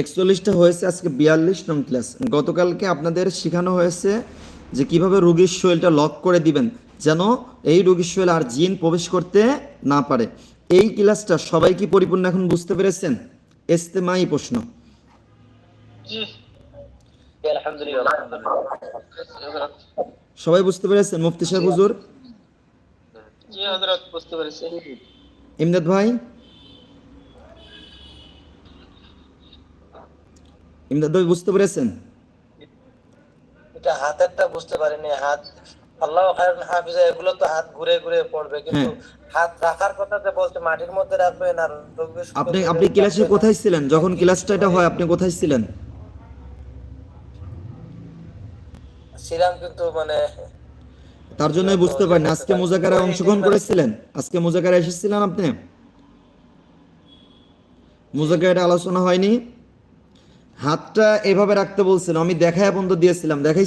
একচল্লিশটা হয়েছে আজকে বিয়াল্লিশ নং ক্লাস। গতকালকে আপনাদের শেখানো হয়েছে যে কীভাবে রোগীর শরীরটা লক করে দিবেন যেন এই রোগীর শরীরে আর জিন প্রবেশ করতে না পারে। এই ক্লাসটা সবাই কি পরিপূর্ণ এখন বুঝতে পেরেছেন? এস্তেমাই প্রশ্ন। সবাই বুঝতে পেরেছেন মুফতি সাহেব হুজুর? জি হযরত বুঝতে পেরেছি। ইমদাদ ভাই? ইমদাদ ভাই বুঝতে পেরেছেন? এটা হাতেরটা বুঝতে পারিনি হাত আল্লাহ খায়রুন হাফিজা এগুলো তো হাত ঘুরে ঘুরে পড়বে কিন্তু হাত রাখার কথা যে বলছে মাটির মধ্যে রাখবেন আর আপনি আপনি ক্লাসে কোথায় ছিলেন? যখন ক্লাসটা এটা হয় আপনি কোথায় ছিলেন? ছিলাম কিন্তু মানে তার জন্যই বুঝতে পারেন। আজকে মুজাকারায় অংশগ্রহণ করেছিলেন? আজকে মুজাকারায় এসেছিলেন আপনি? মুজাকারায় আলোচনা হয়নি? হাতটা এভাবে রাখতে বলছিলাম আমি দেখায় বন্ধ দিয়েছিলাম দেখাই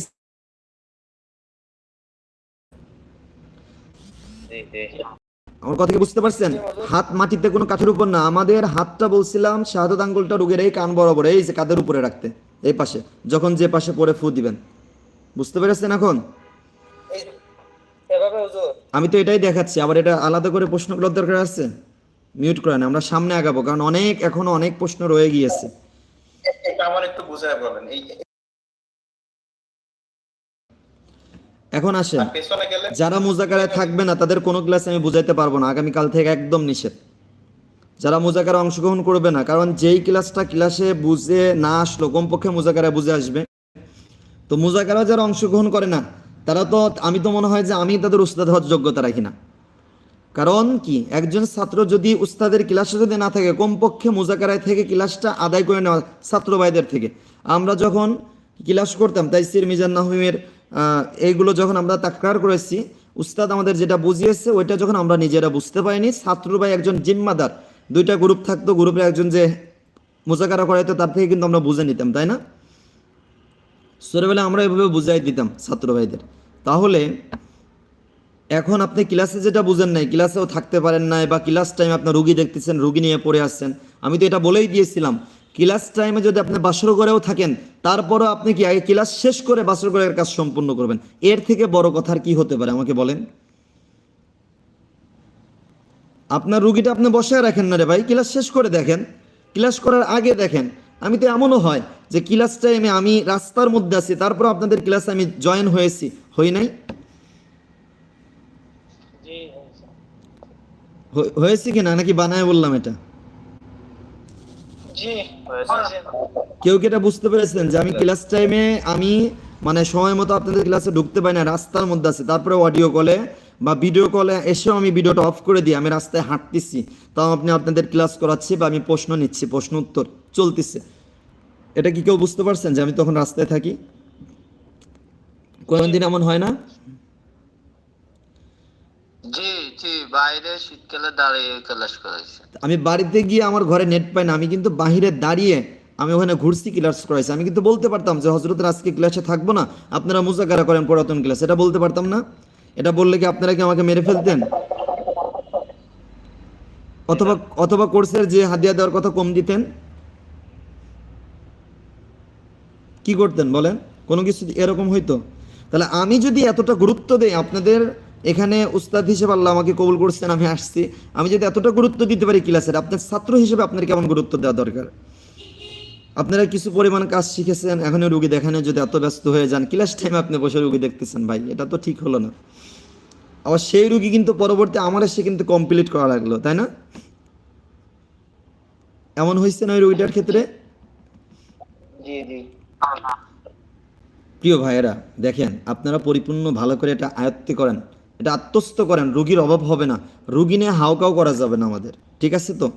আমার কথা কি বুঝতে পারছেন? হাত মাটিতে কোনো কাঠের উপর না, আমাদের হাতটা বলছিলাম শাহাদত আঙ্গুলটা রোগের এই কান বরাবর, এই যে কাদের উপরে রাখতে, এই পাশে, যখন যে পাশে পরে ফু দিবেন। বুঝতে পেরেছেন এখন? আমি তো এটাই দেখাচ্ছি, আবার এটা আলাদা করে প্রশ্নগুলোর দরকার আছে? মিউট করেন, আমরা সামনে আগাবো, কারণ অনেক, এখনও অনেক প্রশ্ন রয়ে গিয়েছে। এটা আমার একটু বুঝায় বলেন এই এখন আসেন। গেলে যারা মুজাকারায় থাকবে না তাদের কোনো ক্লাস আমি বুঝাইতে পারব না। আগামীকাল থেকে একদম নিষেধ। যারা মুজাকারা অংশগ্রহণ করবে না কারণ যেই ক্লাসটা ক্লাসে বুঝে না আসলো কমপক্ষে মুজাকারায় বুঝে আসবে। তো মুজাকারা যারা অংশগ্রহণ করে না তারা তো আমি তো মনে হয় যে আমি তাদের উস্তাদ হওয়ার যোগ্যতা রাখি না। কারণ কি? একজন ছাত্র যদি উস্তাদের ক্লাসে যদি না থাকে, কমপক্ষে মুজাকারায় থেকে ক্লাসটা আদায় করে নেওয়া ছাত্র ভাইদের থেকে। আমরা যখন ক্লাস করতাম তাই সির মিজান নাহিমের এইগুলো যখন আমরা তাকরার করেছি, উস্তাদ আমাদের যেটা বুঝিয়েছে, ওইটা যখন আমরা নিজেরা বুঝতে পারিনি, ছাত্র ভাই একজন জিম্মাদার। দুইটা গ্রুপ থাকতো গ্রুপের একজন যে মুজাকারা করাইতো, তার থেকে কিন্তু আমরা বুঝে নিতাম, তাই না? ছোটবেলায় আমরা এভাবে বুঝাই দিতাম ছাত্র ভাইদের। তাহলে এখন আপনি ক্লাসে যেটা বুঝেন নাই ক্লাসেও থাকতে পারেন নাই বা ক্লাস টাইমে আপনার রুগী দেখতেছেন, রুগী নিয়ে পড়ে আসছেন, আমি তো এটা বলেই দিয়েছিলাম। ক্লাস টাইমে যদি আপনি বাসর ঘরেও থাকেন, তারপরও আপনি কি আগে ক্লাস শেষ করে বাসর ঘরের কাজ সম্পূর্ণ করবেন? এর থেকে বড় কথার কি হতে পারে, আমাকে বলেন। আপনার রুগীটা আপনি বসায় রাখেন না রে ভাই ক্লাস শেষ করে দেখেন ক্লাস করার আগে দেখেন। আমি তো এমনও হয় যে ক্লাস টাইমে আমি রাস্তার মধ্যে আছি তারপর আপনাদের ক্লাসে আমি জয়েন হয়েছি, হই নাই জি হয়ে- হয়েছে কি না নাকি বানায় বললাম এটা? কেউ কি এটা বুঝতে পেরেছেন যে আমি ক্লাস টাইমে আমি মানে সময় মতো আপনাদের ক্লাসে ঢুকতে পারি না রাস্তার মধ্যে আছে। তারপরে অডিও কলে বা ভিডিও কলে এসেও আমি ভিডিওটা অফ করে দিই আমি রাস্তায় হাঁটতেছি। তাও আপনি আপনাদের ক্লাস করাচ্ছি বা আমি প্রশ্ন নিচ্ছি প্রশ্ন উত্তর চলতেছে। এটা কি কেউ বুঝতে পারছেন যে আমি তখন রাস্তায় থাকি? কোনোদিন এমন হয় না জি জি বাইরে শীতকালে দাঁড়িয়ে ক্লাস করাইছে। আমি বাড়িতে গিয়ে আমার ঘরে নেট পাই না, আমি কিন্তু বাহিরে দাঁড়িয়ে আমি ওখানে ঘুরছি ক্লাস করাইছি। আমি কিন্তু বলতে পারতাম যে হজরতের আজকে ক্লাসে থাকব না, আপনারা মুজাকারা করেন পুরাতন ক্লাস এটা বলতে পারতাম না। এটা বললে কি আপনারা কি আমাকে মেরে ফেলতেন? অথবা অথবা কোর্সের যে হাদিয়া দেওয়ার কথা কম দিতেন? কি করতেন বলেন? কোনো কিছু এরকম হইতো? তাহলে আমি যদি এতটা গুরুত্ব দেই আপনাদের এখানে উস্তাদ হিসেবে আল্লাহ আমাকে কবুল করছেন আমি আসছি। আমি যদি এতটা গুরুত্ব দিতে পারি ক্লাসের আপনার ছাত্র হিসেবে আপনার কেমন গুরুত্ব দেওয়া দরকার? আপনারা কিছু পরিমাণ কাজ শিখেছেন এখনই রুগী দেখানো যদি এত ব্যস্ত হয়ে যান ক্লাস টাইমে আপনি বসে রুগী দেখতেছেন ভাই এটা তো ঠিক হলো না। আবার সেই রুগী কিন্তু পরবর্তী আমার এসে কিন্তু কমপ্লিট করা লাগল তাই না? এমন হয়েছে না ওই রুগীটার ক্ষেত্রে? জি জি। প্রিয় ভাইয়েরা দেখেন আপনারা পরিপূর্ণ ভালো করে এটা আয়ত্তে করেন। এটা আত্মস্থ করেন রুগীর অভাব হবে না। রুগী নিয়ে হাউকাও করা যাবে না আমাদের ঠিক আছে তো?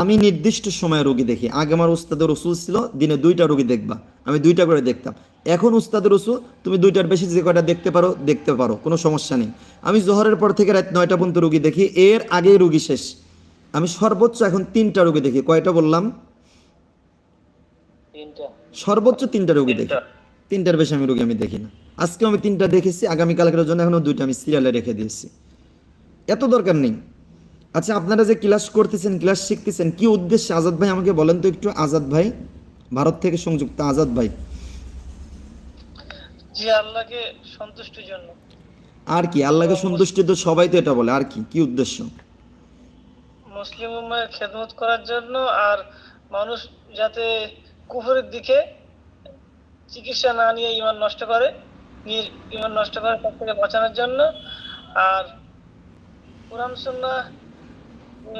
আমি নির্দিষ্ট সময়ে রুগী দেখি। আগে আমার উস্তাদের রসুল ছিল দিনে দুইটা রুগী দেখবা। আমি দুইটা করে দেখতাম। এখন উস্তাদের রসুল তুমি দুইটার বেশি যে কয়টা দেখতে পারো দেখতে পারো কোনো সমস্যা নেই। আমি জোহরের পর থেকে রাত নয়টা পর্যন্ত রুগী দেখি এর আগেই রুগী শেষ। আমি সর্বোচ্চ এখন তিনটা রুগী দেখি। কয়টা বললাম? সর্বোচ্চ তিনটা রোগী দেখি। তিনটার বেশি আমি রোগী আমি দেখি না। আজকেও আমি তিনটা দেখেছি আগামীকালকের জন্য এখনও দুইটা আমি সিরিয়ালে রেখে দিয়েছি। এত দরকার নেই। আচ্ছা আপনারা যে ক্লাস করতেছেন ক্লাস শিখতেছেন কি উদ্দেশ্যে? আজাদ ভাই আমাকে বলেন তো একটু। আজাদ ভাই ভারত থেকে সংযুক্ত। আজাদ ভাই। জি আল্লাহকে সন্তুষ্টির জন্য। আর কি আল্লাহকে সন্তুষ্টি তো সবাই তো এটা বলে। আর কি কি উদ্দেশ্য? মুসলিম উম্মার খেদমত করার জন্য আর মানুষ যাতে কুফরের দিকে চিকিৎসা না নিয়ে ইমান নষ্ট করে নিয়ে ইমান নষ্ট করে তার থেকে বাঁচানোর জন্য। আর কোরআন সুন্নাহ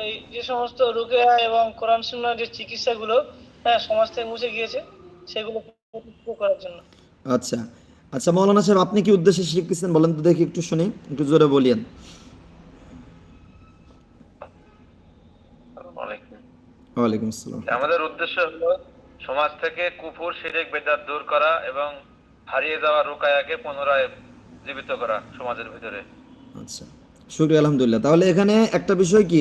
এই যে সমস্ত রুকেয়া এবং কোরআন সুন্নাহ যে চিকিৎসাগুলো হ্যাঁ সমাজ থেকে মুছে গিয়েছে সেগুলো করার জন্য। আচ্ছা। আচ্ছা মৌলানা সাহেব আপনি কি উদ্দেশ্যে শিখতেছেন বলেন তো দেখি একটু শুনি একটু জোরে বলিয়েন। ওয়ালাইকুম আসসালাম। আমাদের উদ্দেশ্য হলো সমাজ থেকে কুফুর, শিরিক, বেদাত দূর করা এবং হারিয়ে যাওয়া রুকায়াকে পুনরায় জীবিত করা সমাজের ভিতরে। আচ্ছা শুক্রিয়া, আলহামদুলিল্লাহ। তাহলে এখানে একটা বিষয় কি?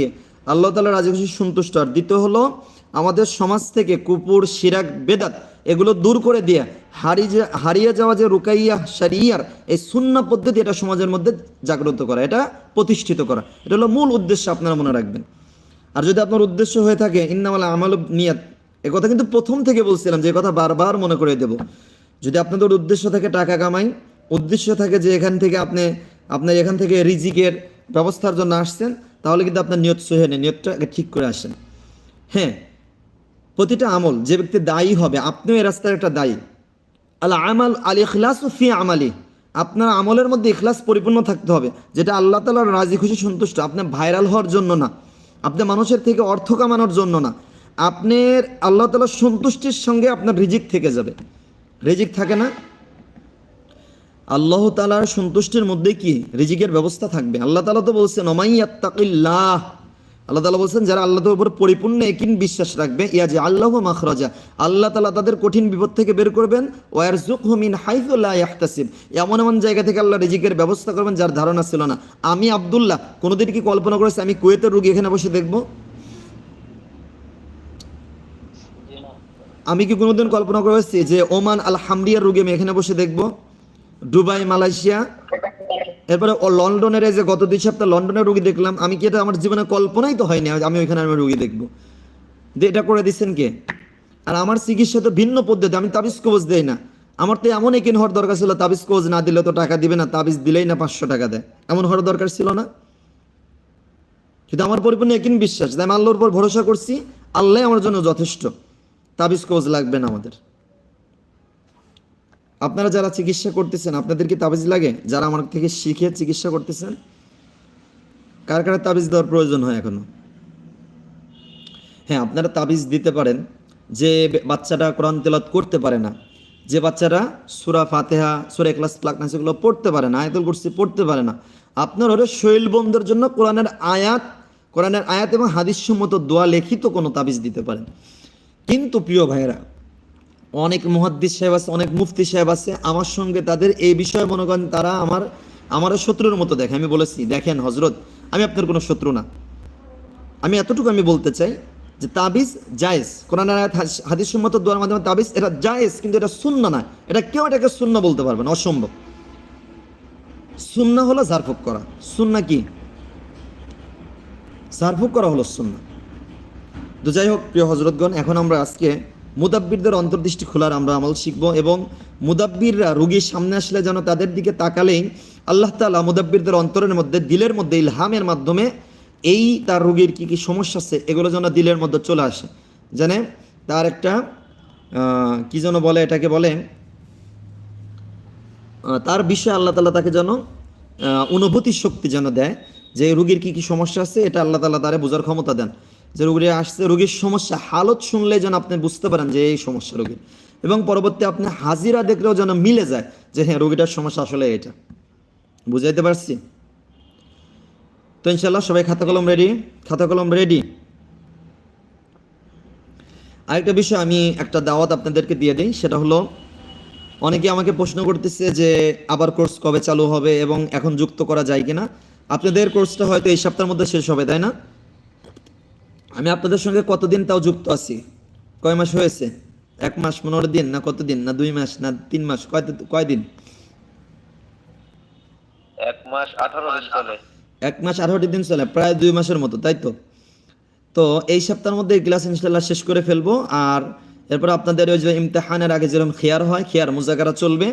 আল্লাহ তালা রাজি খুশি, সন্তুষ্ট। আর দ্বিতীয় হলো, আমাদের সমাজ থেকে কুপুর সিরাক বেদাত এগুলো দূর করে দিয়ে হারিয়ে হারিয়ে যাওয়া যে রুকাইয়া সারিয়ার এই শূন্য পদ্ধতি এটা সমাজের মধ্যে জাগ্রত করা, এটা প্রতিষ্ঠিত করা। এটা হলো মূল উদ্দেশ্য আপনারা মনে রাখবেন। আর যদি আপনার উদ্দেশ্য হয়ে থাকে, ইন্নামালা আমাল নিয়াত কথা কিন্তু প্রথম থেকে বলছিলাম যে কথা বারবার মনে করে দেব। যদি আপনাদের উদ্দেশ্য থাকে টাকা কামাই, উদ্দেশ্য থাকে যে এখান থেকে আপনি আপনার এখান থেকে রিজিকের ব্যবস্থার জন্য আসছেন, তাহলে কিন্তু আপনার নিয়ত সহে নেই, নিয়তটা ঠিক করে আসেন। হ্যাঁ প্রতিটা আমল যে ব্যক্তি দায়ী হবে, আপনিও এই রাস্তার একটা দায়ী। আল আমাল, আল ইখলাস ফি আমালি। আপনার আমলের মধ্যে ইখলাস পরিপূর্ণ থাকতে হবে, যেটা আল্লাহ তালার রাজি খুশি সন্তুষ্ট। আপনি ভাইরাল হওয়ার জন্য না, আপনি মানুষের থেকে অর্থ কামানোর জন্য না। আপনার আল্লাহ তালা সন্তুষ্টির সঙ্গে আপনার রিজিক থেকে যাবে। রিজিক থাকে না? আল্লাহ তালার সন্তুষ্টির মধ্যে কি? রিজিকের ব্যবস্থা থাকবে। আল্লাহ তালা তো বলছেন অমাই অমাইয়াত্তাকিল্লাহ আল্লাহ তালা বলছেন, যারা আল্লাহর উপর পরিপূর্ণ একিন বিশ্বাস রাখবে ইয়া যে আল্লাহ মাখরাজা। আল্লাহ তালা তাদের কঠিন বিপদ থেকে বের করবেন ওয়ার জুক হুমিন হাইফুল্লাহ ইয়াহতাসিব। এমন এমন জায়গা থেকে আল্লাহ রিজিকের ব্যবস্থা করবেন যার ধারণা ছিল না। আমি আবদুল্লাহ, কোনোদিন কি কল্পনা করেছি আমি কুয়েতের রুগী এখানে বসে দেখব? আমি কি কোনোদিন কল্পনা করেছি যে ওমান আল হামরিয়ার রুগী আমি এখানে বসে দেখব? Dubai, Malaysia? এরপরে লন্ডনের যে গত দুই সপ্তাহ লন্ডনের রুগী দেখলাম, আমি কি এটা আমার জীবনে কল্পনাই তো হয়নি আমি ওইখানে আমি রুগী দেখব। দিয়ে এটা করে দিচ্ছেন কে? আর আমার চিকিৎসা তো ভিন্ন পদ্ধতি, আমি তাবিজ কবজ দেই না। আমার তো এমন একিন হওয়ার দরকার ছিল, তাবিজ কবজ না দিলে তো টাকা দিবে না, তাবিজ দিলেই না পাঁচশো টাকা দেয়। এমন হওয়ার দরকার ছিল না। কিন্তু আমার পরিপূর্ণ একিন বিশ্বাস আমি আল্লাহর উপর ভরসা করছি, আল্লাহ আমার জন্য যথেষ্ট। তাবিজ কবজ লাগবে না আমাদের। আপনারা যারা চিকিৎসা করতেছেন, আপনাদের কি তাবিজ লাগে? যারা আমার থেকে শিখে চিকিৎসা করতেছেন, কার কার তাবিজ দেওয়ার প্রয়োজন হয় এখনও? হ্যাঁ আপনারা তাবিজ দিতে পারেন। যে বাচ্চাটা কোরআন তেলাত করতে পারে না, যে বাচ্চারা সুরা ফাতেহা, সুরা ক্লাস প্লাকনা সেগুলো পড়তে পারে না, আয়াতুল কুরসি পড়তে পারে না, আপনার হলে শৈল বন্ধের জন্য কোরআনের আয়াত কোরআনের আয়াত এবং হাদিস সম্মত দোয়া লিখিত কোনো তাবিজ দিতে পারেন। কিন্তু প্রিয় ভাইয়েরা, অনেক মুহাদ্দিস সাহেব আছে, অনেক মুফতি সাহেব আছে, আমার সঙ্গে তাদের এই বিষয়ে মনে করেন তারা আমার আমার শত্রুর মতো দেখে। আমি বলেছি, দেখেন হজরত আমি আপনার কোনো শত্রু না। আমি এতটুকু আমি বলতে চাই যে তাবিজ জায়েজ। কোরআন হাদিস সম্মত দোয়ার মাধ্যমে তাবিজ, এটা জায়েজ, কিন্তু এটা শূন্য না। এটা কেউ এটাকে শূন্য বলতে পারবে না, অসম্ভব। শূন্য হলো ঝাড়ফুক করা। শূন্য কি? ঝাড়ফুক করা হলো শূন্য তো যাই হোক, প্রিয় হজরতগণ, এখন আমরা আজকে মুদাব্বিরদের অন্তর্দৃষ্টি খোলার আমরা আমল শিখব এবং মুদাব্বিররা রুগীর সামনে আসলে যেন তাদের দিকে তাকালেই আল্লাহ তালা মুদাব্বিরদের অন্তরের মধ্যে, দিলের মধ্যে ইলহামের মাধ্যমে এই তার রুগীর কি কি সমস্যা আছে, এগুলো যেন দিলের মধ্যে চলে আসে। জানে তার একটা কি যেন বলে এটাকে বলে তার বিষয়ে আল্লাহ তালা তাকে যেন অনুভূতি শক্তি যেন দেয় যে রুগীর কি কি সমস্যা আছে, এটা আল্লাহ তালা তারে বোঝার ক্ষমতা দেন। যে রুগী আসছে, রুগীর সমস্যা, হালত শুনলে যেন আপনি বুঝতে পারেন যে এই সমস্যা রুগীর। এবং পরবর্তী আপনি হাজিরা দেখলেও যেন মিলে যায় যে হ্যাঁ রুগীটার সমস্যা আসলে এটা। বুঝাইতে পারছি? তো ইনশাল্লাহ সবাই খাতা কলম রেডি খাতা কলম রেডি আরেকটা বিষয় আমি একটা দাওয়াত আপনাদেরকে দিয়ে দিই, সেটা হলো, অনেকে আমাকে প্রশ্ন করতেছে যে আবার কোর্স কবে চালু হবে এবং এখন যুক্ত করা যায় কিনা। আপনাদের কোর্সটা হয়তো এই সপ্তাহের মধ্যে শেষ হবে, তাই না? আমি আপনাদের সঙ্গে কতদিন তাও যুক্ত আছি? কয় মাস হয়েছে? এক মাস পনেরো দিন না কতদিন? না দুই মাস না তিন মাস? কয় কয়দিন এক মাস আঠারো দিন চলে। এক মাস আঠারোটি দিন চলে প্রায় দুই মাসের মতো তাই তো? তো এই সপ্তাহের মধ্যে ক্লাস ইনশাল্লাহ শেষ করে ফেলব। আর এরপর আপনাদের ওই যে ইমতেহানের আগে যেরকম খেয়ার হয় খেয়ার মুজাকারা চলবে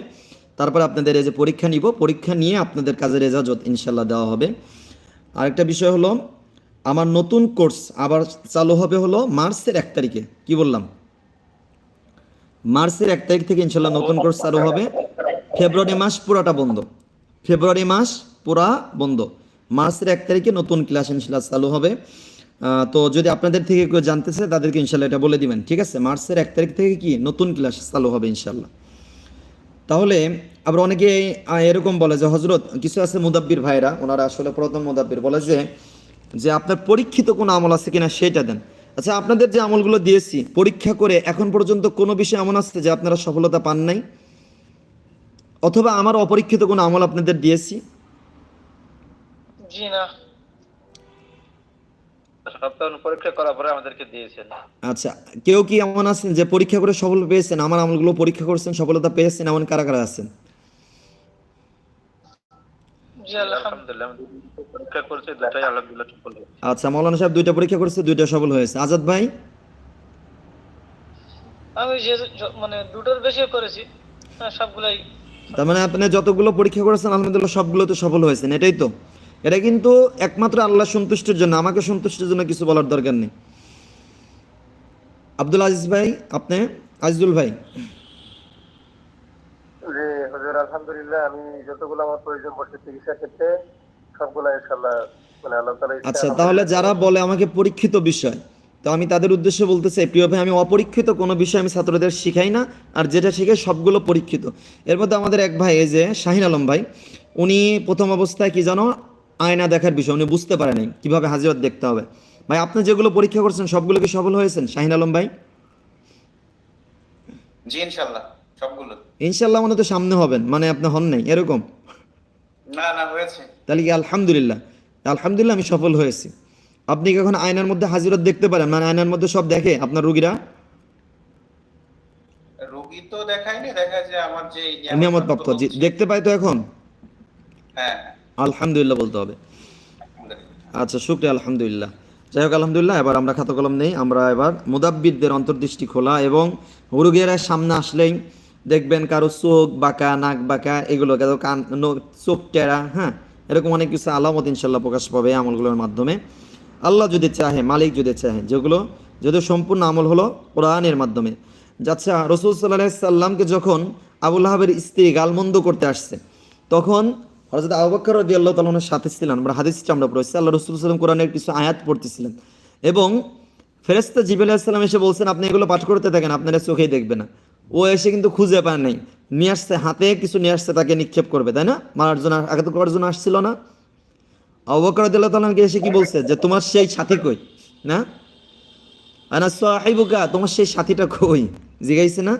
তারপর আপনাদের এই যে পরীক্ষা নিব। পরীক্ষা নিয়ে আপনাদের কাজের এজাজত ইনশাল্লাহ দেওয়া হবে। আরেকটা বিষয় হলো আমার নতুন কোর্স আবার চালু হবে হলো মার্চের এক তারিখে। কি বললাম? মার্চের এক তারিখ থেকে ইনশাল্লাহ নতুন কোর্স চালু হবে। ফেব্রুয়ারি মাস পুরাটা বন্ধ। ফেব্রুয়ারি মাস পুরা বন্ধ। মার্চের এক তারিখে নতুন ক্লাস ইনশাল্লাহ চালু হবে। তো যদি আপনাদের থেকে কেউ জানতে চায় তাদেরকে ইনশাল্লাহ এটা বলে দিবেন। ঠিক আছে? মার্চের এক তারিখ থেকে কি নতুন ক্লাস চালু হবে ইনশাল্লাহ। তাহলে আবার অনেকে এরকম বলে যে হজরত কিছু আছে মুদাব্বির ভাইরা ওনারা আসলে প্রথম মুদাব্বির। বলে যে যে আপনার পরীক্ষিত কোনো আমল আছে কিনা সেটা দেন। আচ্ছা আপনাদের যে আমলগুলো দিয়েছি পরীক্ষা করে এখন পর্যন্ত কোনো বিষয় এমন আছে যে আপনারা সফলতা পান নাই? অথবা আমার অপরীক্ষিত কোনো আমল আপনাদের দিয়েছি? আচ্ছা কেউ কি এমন আছেন যে পরীক্ষা করে সফল পেয়েছেন? আমার আমলগুলো পরীক্ষা করেছেন সফলতা পেয়েছেন এমন কারা কারা আছেন জি আলহামদুলিল্লাহ আলহামদুলিল্লাহ আমি পরীক্ষা করেছি দুটাই আলহামদুলিল্লাহ সফল হয়েছে। আচ্ছা মৌলানা সাহেব দুইটা পরীক্ষা করেছে দুইটা সফল হয়েছে। আজাদ ভাই? আমি যে মানে দুটোর বেশি করেছি সবগুলাই তার মানে আপনি যতগুলো পরীক্ষা করেছেন আলহামদুলিল্লাহ সবগুলো তো সফল হয়েছেন এটাই তো। এটা কিন্তু একমাত্র আল্লাহ সন্তুষ্টির জন্য আমাকে সন্তুষ্টির জন্য কিছু বলার দরকার নেই। আব্দুল আজিজ ভাই আপনি? আজিজুল ভাই। আলহামদুলিল্লাহ আমি যতগুলো আমার প্রয়োজন পড়ছে চিকিৎসা ক্ষেত্রে সবগুলো ইনশাআল্লাহ মানে আল্লাহ তাআলা আচ্ছা তাহলে যারা বলে আমাকে পরীক্ষিত বিষয় তো আমি তাদের উদ্দেশ্যে বলতে চাই প্রিয় ভাই আমি অপরীক্ষিত কোনো বিষয় আমি ছাত্রদের শিখাই না আর যেটা শিখাই সবগুলো পরীক্ষিত। এর মধ্যে আমাদের এক ভাই এই যে শাহিন আলম ভাই উনি প্রথম অবস্থায় কি জানো আয়না দেখার বিষয় উনি বুঝতে পারে নাই কীভাবে হাজিরত দেখতে হবে। ভাই আপনি যেগুলো পরীক্ষা করছেন সবগুলো কি সফল হয়েছেন শাহিন আলম ভাই? জি ইনশাল্লাহ ইনশাল্লাহ মানে তো সামনে হবেন মানে আপনি হন নাই এরকম? না না হয়েছে। তাহলে কি আলহামদুলিল্লাহ? আলহামদুলিল্লাহ আমি সফল হয়েছি। আপনি কি এখন আয়নার মধ্যে হাজিরত দেখতে পারেন? মানে আয়নার মধ্যে সব দেখে আপনার রুগীরা? রোগী তো দেখায়নি দেখা যায় আমার যে নিয়ামত প্রাপ্ত। দেখতে পাই তো এখন? হ্যাঁ। আলহামদুলিল্লাহ বলতে হবে। আচ্ছা শুক্রিয়া আলহামদুলিল্লাহ। যাই হোক আলহামদুলিল্লাহ এবার আমরা খাতা কলম নেই আমরা এবার মুদাব্বিদদের অন্তর্দৃষ্টি খোলা এবং রুগীরা সামনে আসলেই দেখবেন কারও চোখ বাঁকা, নাক বাঁকা এগুলো কারও কান চোখ টেরা হ্যাঁ? এরকম অনেক কিছু আলামত ইনশাল্লাহ প্রকাশ পাবে আমলগুলোর মাধ্যমে। আল্লাহ যদি চাহে, মালিক যদি চাহে, যেগুলো যদি সম্পূর্ণ আমল হলো কোরআনের মাধ্যমে। আচ্ছা রসুল সাল্লাহ সাল্লামকে যখন আবুল আহাবের স্ত্রী গালমন্দ করতে আসছে, তখন হযরত আবু বকর আল্লাহ তালনের সাথে ছিলেন। আমরা হাদিসটা আমরা পড়েছি, আল্লাহ রসুল ওয়াসাল্লাম কোরআনের কিছু আয়াত পড়তেছিলেন। এবং ফেরেশতা জিবরাইল আলাইহিস সালাম এসে বলছেন, আপনি এগুলো পাঠ করতে থাকেন, আপনারা চোখেই দেখবে না। ও এসে কিন্তু খুঁজে পায় নাই। নিয়ে আসছে হাতে কিছু নিয়ে আসছে তাকে নিক্ষেপ করবে তাই না? মারার জন্য আঘাত করার জন্য আসছিল না। আবু বকর রাদিয়াল্লাহু এসে কি বলছে? যে তোমার সেই সাথী কই? না? আনা সাহিবুকা তোমার সেই সাথীটা কই? জিগাইছে না?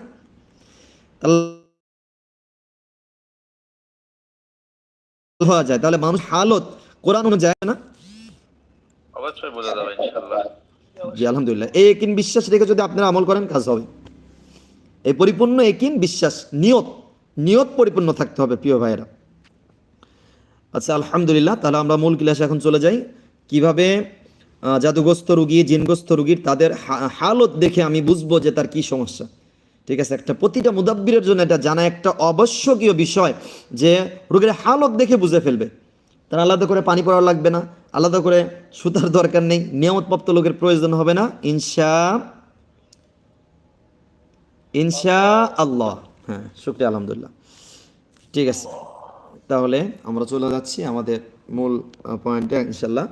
হওয়া যায়। তাহলে মানুষ হালত কোরআন অনুযায়ী না? অবশ্যই বোঝা যাবে ইনশাল্লাহ জি আলহামদুলিল্লাহ। এই একিন বিশ্বাস রেখে যদি আপনারা আমল করেন কাজ হবে। এই পরিপূর্ণ একিন বিশ্বাস, নিয়ত নিয়ত পরিপূর্ণ থাকতে হবে প্রিয় ভাইয়েরা। আচ্ছা আলহামদুলিল্লাহ, তাহলে আমরা মূল ক্লাসে এখন চলে যাই। কীভাবে জাদুগ্রস্ত রুগী, জিনগ্রস্ত রুগীর তাদের হালত দেখে আমি বুঝব যে তার কি সমস্যা। ঠিক আছে, একটা প্রতিটা মুদাব্বিরের জন্য এটা জানা একটা আবশ্যকীয় বিষয় যে রোগীর হালত দেখে বুঝে ফেলবে। তার আলাদা করে পানি পড়া লাগবে না, আলাদা করে সুতার দরকার নেই, নিয়ামতপ্রাপ্ত লোকের প্রয়োজন হবে না, ইনশা ইনশা আল্লাহ হ্যাঁ শুক্রিয়া, আলহামদুলিল্লাহ। ঠিক আছে, তাহলে আমরা চলে যাচ্ছি আমাদের মূল পয়েন্টে ইনশাল্লাহ